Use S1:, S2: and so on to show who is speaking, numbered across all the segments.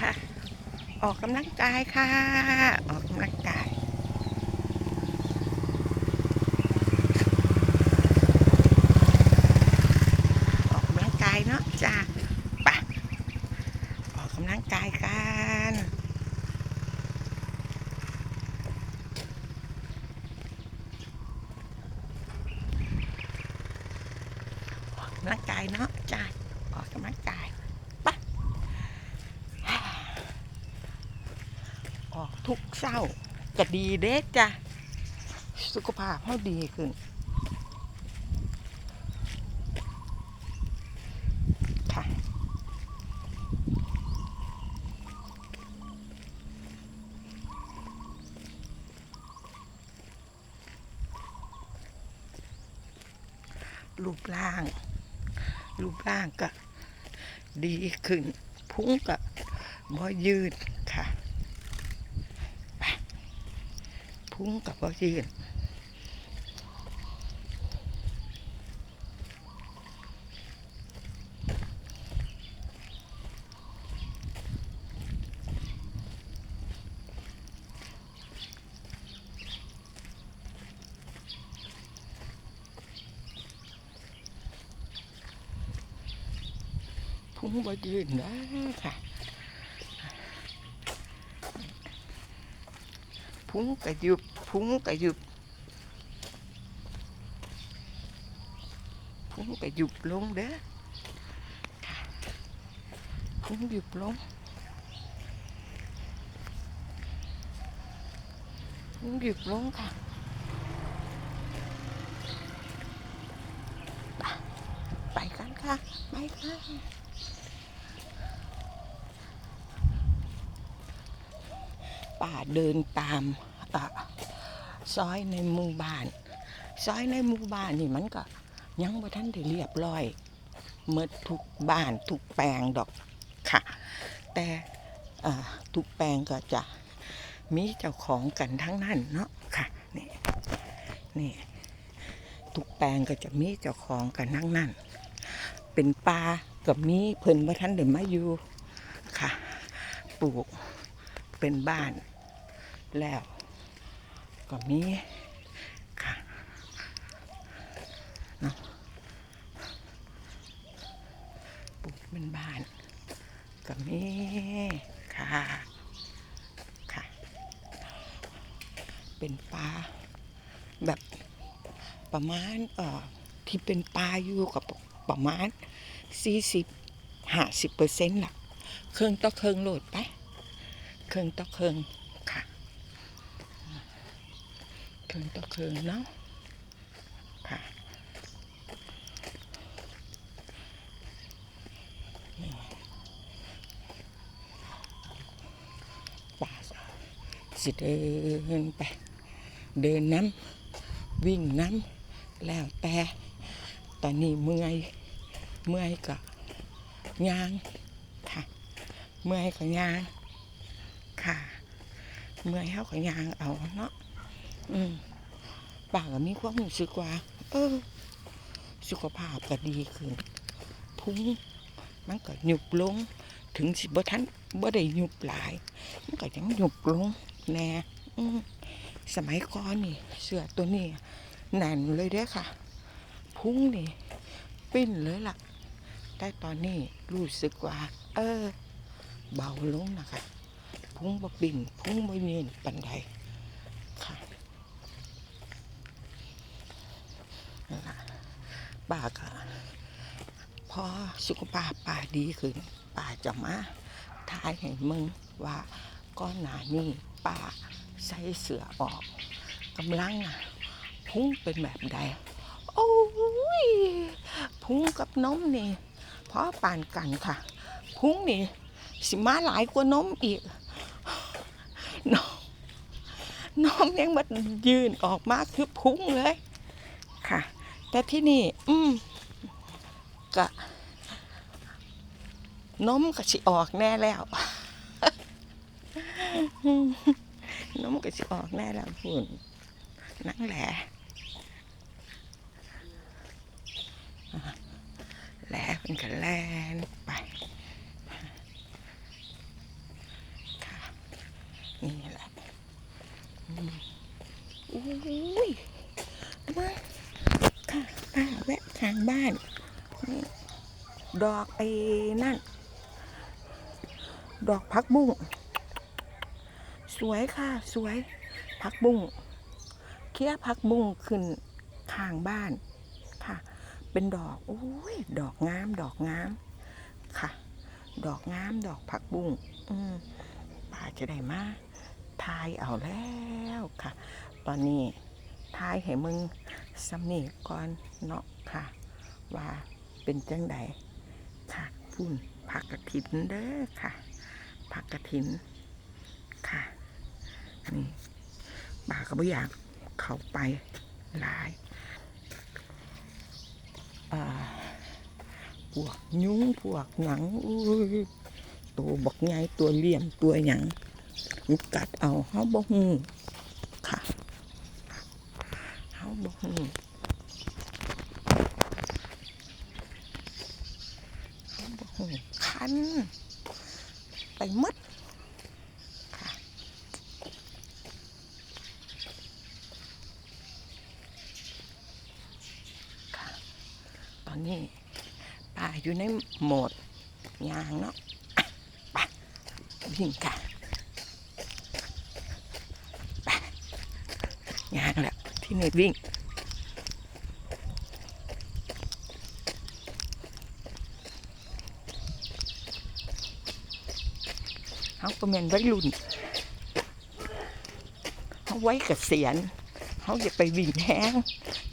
S1: ค่ะ ออกกำลังกายค่ะ ออกกำลังกายออกกำลังกายเนาะจ้าไปออกกำลังกายกัน ออกกำลังกายเนาะจ้าออกกำลังกายไปะ ออกทุกเศร้าก็ดีเด้จ้ะ สุขภาพเขาดีขึ้น ค่ะ รูปร่าง รูปร่างก็ดีขึ้น พุงก็บ่ยืดค่ะไป พุงก็บ่ยืดพุงบ่ยืดนะค่ะ พุงก็ยุบพุงก็ยุบพุงก็ยุบลงเด้อพุงยุบลงพุงยุบลงค่ะไปกันค่ะไปค่ะ ป่าเดินตามอซอยในหมู่บ้าน ซอยในหมู่บ้านนี่มันก็ยังบ่ทันได้เรียบร้อยเมื่อทุกบ้านทุกแปลงดอกค่ะ แต่ทุกแปลงก็จะมีเจ้าของกันทั้งนั้นเนาะค่ะนี่นี่ทุกแปลงก็จะมีเจ้าของกันทั้งนั้น เป็นป่ากับมีเพิ่นบ่ทันได้มาอยู่ค่ะ ปลูก เป็นบ้าน แล้วก็มีค่ะเนาะปลูกเป็นบ้าน ก็มีค่ะ ค่ะ เป็นป่าแบบประมาณเอ่อที่เป็นป่าอยู่กับประมาณสี่สิบห้าสิบเปอร์เซ็นต์หละเครื่องต่อเครื่องโหลดไป เครื่องต่อเครื่องค่ะเครื่องต่อเครื่องเนาะค่ะป่าสิเดินไป เดินน้ำวิ่งน้ำแล้วแต่ตอนนี้เมื่อยเมื่อยก็ย่างค่ะ เมื่อยก็ย่าง ค่ะ เมื่อยเขาก็ยางเอาเนาะอืมป่าก็มีความรู้สึกว่า เออ สุขภาพก็ดีขึ้นพุงมันก็หยุบลง ถึงสิบ่ทันบ่ได้หยุบหลาย มันก็ยังหยุบลงแน่อืมสมัยก่อนนี่ เสื้อตัวนี้แน่นเลยเด้อค่ะ พุงนี่ปิ้นเลยล่ะ แต่ตอนนี้รู้สึกว่า เออ เบาลงนะคะ พุงบินพุงบ่เย็นปันใดค่ะนั่นล่ะป้าก็พอสุขภาพป้าดีขึ้นป้าจะมาทายให้มึงว่าก้อนหนานี่ป้าใส่เสือออกกำลังน่ะพุงเป็นแบบใดโอ้ยพุงกับนมนี่พอปานกันค่ะ พุงนี่สิมาหลายกว่านมอีก นมยังมันยืนออกมาคือพุงเลย ค่ะ แต่ที่นี่ อืมกะนมก็สิออกแน่แล้วนมก็สิออกแน่แล้วพุ่นนั่งแหละอ่าแหละเป็นกันแลนไป อืมอุ้ยมาค่ะป้าแวะทางบ้าน ดอกไอ้นั่น ดอกพักบุ้ง สวยค่ะ สวย พักบุ้ง เคี้ยพักบุ้งขึ้นข้างบ้านค่ะ เป็นดอกโอ้ย ดอกงาม ดอกงาม ค่ะ ดอกงาม ดอกผักบุ้ง อืมป้าจะได้มาทายเอาแล้วค่ะ ตอนนี้ทายให้มึงสำนีก่อนเนาะค่ะ ว่าเป็นจังใดค่ะพุ่นผักกระถินเด้อค่ะ ผักกระถินค่ะนี่ป้าก็ไม่อยากเข้าไปหลายพวกยุ้งพวกหนังอุ้ยตัวบักใหญ่ตัวเหลี่ยมตัวหยังมันกัดเอาเฮาบ่ฮู้ค่ะเฮาบ่ฮู้เฮาบ่ัน ไปหมดตอนนี้ป่าอยู่ในโหมดยางเนาะอะวิ่งค่ะยางแหละที่นี่วิ่ง เขาก็เป็นวัยรุ่นเขาไว้กเกษียณเขาจะไปวิ่งแห้ง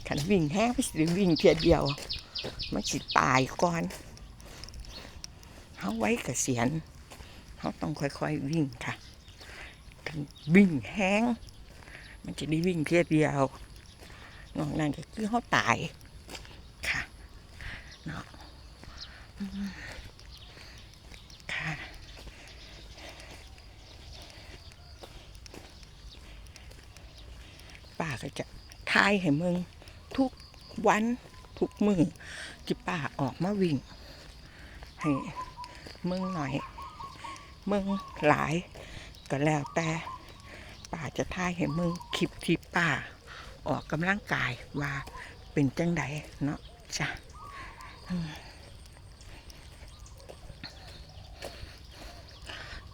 S1: ขันวิ่งแห้งไปสิวิ่งเทียเดียว มันสิตายก่อนเขาไว้กเกษียณเขาต้องค่อยๆวิ่งค่ะถึงวิ่งแห้งมันจะได้วิ่งเทียเดียวนอกนั้นก็คือเขาตายค่ะเนาะอืมค่ะ ก็จะทายให้มึงทุกวันทุกมือที่ป้าออกมาวิ่ง ให้มึงหน่อย มึงหลาย ก็แล้วแต่ป้าจะทายให้มึงคลิปที่ป้าออกกำลังกายว่าเป็นจังใดเนาะจ้ะ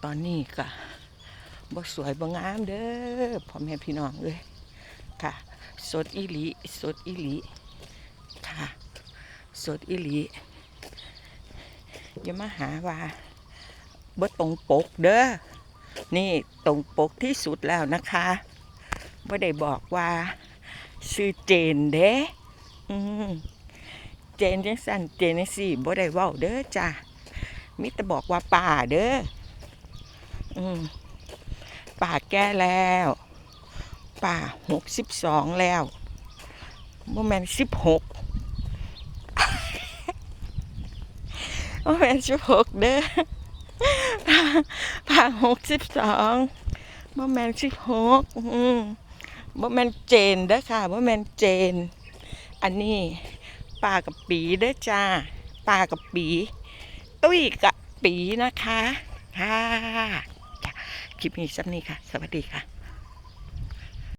S1: ตอนนี้ก็บ่สวยบ่งามเด้อพ่อแม่พี่น้องเลย ค่ะ สดอีหลีสดอีหลีค่ะ สดอีหลีอย่ามาหาว่าบ่ตรงปกเด้อนี่ตรงปกที่สุดแล้วนะคะบ่ได้บอกว่าชื่อเจนเด้อืมเจนจังสันเจนจังสี่บ่ได้เว้าเด้อจ้ะมิแต่บอกว่าป่าเด้ออืมป่าแก้แล้ว ป่าหกสิบสองแล้วโมแมนสิบหกโมแมนสิบหกเด้อป่าหกสิบสองโมแมนสิบหกอืมโมแมนเจนเด้อค่ะโมแมนเจน อันนี้ป่ากับปีเด้อจ้าป่ากับปีตุ้ยกับปีนะคะค่ะจ้ะคลิปนี้สักนี้ค่ะ สวัสดีค่ะ